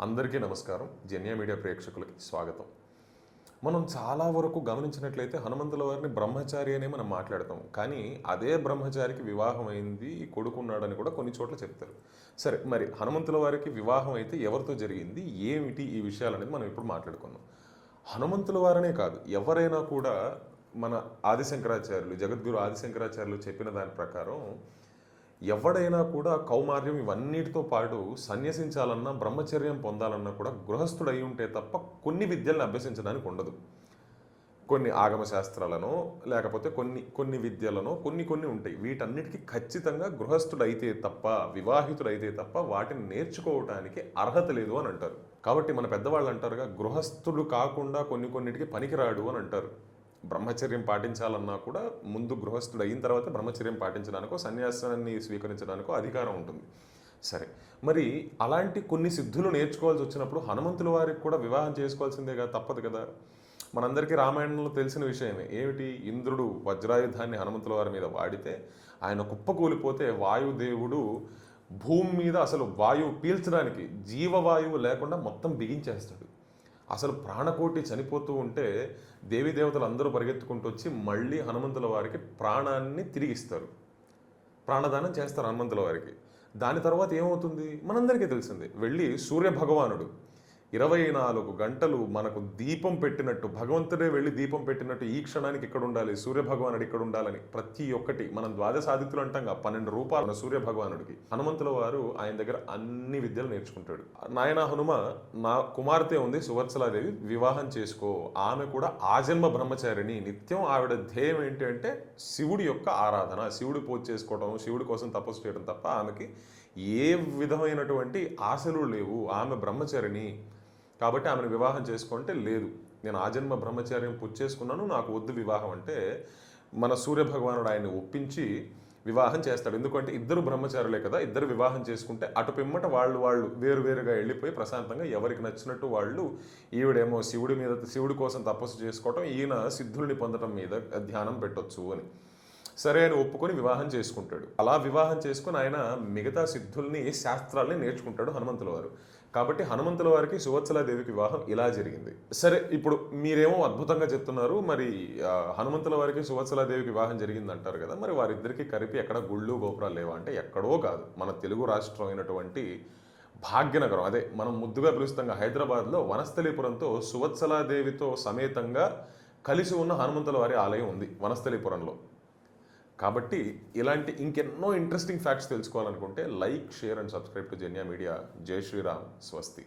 అందరికీ నమస్కారం. జన్యా మీడియా ప్రేక్షకులకి స్వాగతం. మనం చాలా వరకు గమనించినట్లయితే హనుమంతుల వారిని బ్రహ్మచారి అనే మనం మాట్లాడతాం. కానీ అదే బ్రహ్మచారికి వివాహం అయింది కొడుకున్నాడని కూడా కొన్ని చోట్ల చెప్తారు. సరే మరి హనుమంతుల వారికి వివాహం అయితే ఎవరితో జరిగింది? ఏమిటి ఈ విషయాలనేది మనం ఇప్పుడు మాట్లాడుకుందాం. హనుమంతుల వారనే కాదు ఎవరైనా కూడా మన ఆదిశంకరాచార్యులు జగద్గురు ఆదిశంకరాచార్యులు చెప్పిన దాని ప్రకారం ఎవడైనా కూడా కౌమార్యం ఇవన్నిటితో పాటు సన్యసించాలన్నా బ్రహ్మచర్యం పొందాలన్నా కూడా గృహస్థుడు అయి ఉంటే తప్ప కొన్ని విద్యలను అభ్యసించడానికి ఉండదు. కొన్ని ఆగమ శాస్త్రాలను లేకపోతే కొన్ని కొన్ని విద్యలను కొన్ని కొన్ని ఉంటాయి. వీటన్నిటికీ ఖచ్చితంగా గృహస్థుడైతే తప్ప వివాహితుడైతే తప్ప వాటిని నేర్చుకోవటానికి అర్హత లేదు అని అంటారు. కాబట్టి మన పెద్దవాళ్ళు అంటారుగా గృహస్థుడు కాకుండా కొన్ని కొన్నిటికి పనికిరాడు అని అంటారు. బ్రహ్మచర్యం పాటించాలన్నా కూడా ముందు గృహస్థుడు అయిన తర్వాత బ్రహ్మచర్యం పాటించడానికో సన్యాసాన్ని స్వీకరించడానికో అధికారం ఉంటుంది. సరే మరి అలాంటి కొన్ని సిద్ధులు నేర్చుకోవాల్సి వచ్చినప్పుడు హనుమంతుల వారికి కూడా వివాహం చేసుకోవాల్సిందే కదా తప్పదు కదా? మనందరికీ రామాయణంలో తెలిసిన విషయమే. ఏమిటి? ఇంద్రుడు వజ్రాయుధాన్ని హనుమంతుల వారి మీద వాడితే ఆయన కుప్పకూలిపోతే వాయుదేవుడు భూమి మీద అసలు వాయువు పీల్చడానికి జీవవాయువు లేకుండా మొత్తం బిగించేస్తాడు. అసలు ప్రాణకోటి చనిపోతూ ఉంటే దేవీ దేవతలు అందరూ పరిగెత్తుకుంటూ వచ్చి మళ్ళీ హనుమంతుల వారికి ప్రాణాన్ని తిరిగిస్తారు. ప్రాణదానం చేస్తారు హనుమంతుల వారికి. దాని తర్వాత ఏమవుతుంది? మనందరికీ తెలిసింది. వెళ్ళి సూర్య భగవానుడు ఇరవై నాలుగు గంటలు మనకు దీపం పెట్టినట్టు భగవంతుడే వెళ్ళి దీపం పెట్టినట్టు ఈ క్షణానికి ఇక్కడ ఉండాలి సూర్య భగవానుడు ఇక్కడ ఉండాలని ప్రతి ఒక్కటి మనం ద్వాదశ ఆదిత్యులు అంటాం పన్నెండు రూపాయలు ఉన్న సూర్య భగవానుడికి. హనుమంతుల వారు ఆయన దగ్గర అన్ని విద్యలు నేర్చుకుంటాడు. నాయన హనుమ నా కుమార్తె ఉంది సువర్చలాదేవి వివాహం చేసుకో. ఆమె కూడా ఆజన్మ బ్రహ్మచారిణి. నిత్యం ఆవిడ ధ్యేయం ఏంటి అంటే శివుడి యొక్క ఆరాధన. శివుడి పూజ చేసుకోవడం శివుడి కోసం తపస్సు చేయడం తప్ప ఆమెకి ఏ విధమైనటువంటి ఆశలు లేవు. ఆమె బ్రహ్మచారిణి. కాబట్టి ఆమెను వివాహం చేసుకుంటే లేదు. నేను ఆజన్మ బ్రహ్మచార్యం పుచ్చేసుకున్నాను నాకు వద్దు వివాహం అంటే మన సూర్య భగవానుడు ఆయన్ని ఒప్పించి వివాహం చేస్తాడు. ఎందుకంటే ఇద్దరు బ్రహ్మచారులే కదా ఇద్దరు వివాహం చేసుకుంటే అటు పిమ్మట వాళ్ళు వాళ్ళు వేరు వేరుగా వెళ్ళిపోయి ప్రశాంతంగా ఎవరికి నచ్చినట్టు వాళ్ళు ఈవిడేమో శివుడి మీద శివుడి కోసం తపస్సు చేసుకోవటం ఈయన సిద్ధుల్ని పొందటం మీద ధ్యానం పెట్టొచ్చు అని. సరే అని ఒప్పుకొని వివాహం చేసుకుంటాడు. అలా వివాహం చేసుకుని ఆయన మిగతా సిద్ధుల్ని శాస్త్రాల్ని నేర్చుకుంటాడు హనుమంతుల వారు. కాబట్టి హనుమంతుల వారికి సువత్సలాదేవికి వివాహం ఇలా జరిగింది. సరే ఇప్పుడు మీరేమో అద్భుతంగా చెప్తున్నారు మరి హనుమంతుల వారికి సువత్సలాదేవికి వివాహం జరిగింది అంటారు కదా మరి వారిద్దరికి కలిపి ఎక్కడ గుళ్ళు గోపురాలు లేవా అంటే ఎక్కడో కాదు. మన తెలుగు రాష్ట్రం అయినటువంటి భాగ్యనగరం అదే మనం ముద్దుగా పిలుస్తాం హైదరాబాద్లో వనస్థలీపురంతో సువత్సలాదేవితో సమేతంగా కలిసి ఉన్న హనుమంతుల వారి ఆలయం ఉంది వనస్థలీపురంలో. కాబట్టి ఇలాంటి ఇంకెన్నో ఇంట్రెస్టింగ్ ఫ్యాక్ట్స్ తెలుసుకోవాలనుకుంటే like share and subscribe to Jenya media జై శ్రీరామ్ స్వస్తి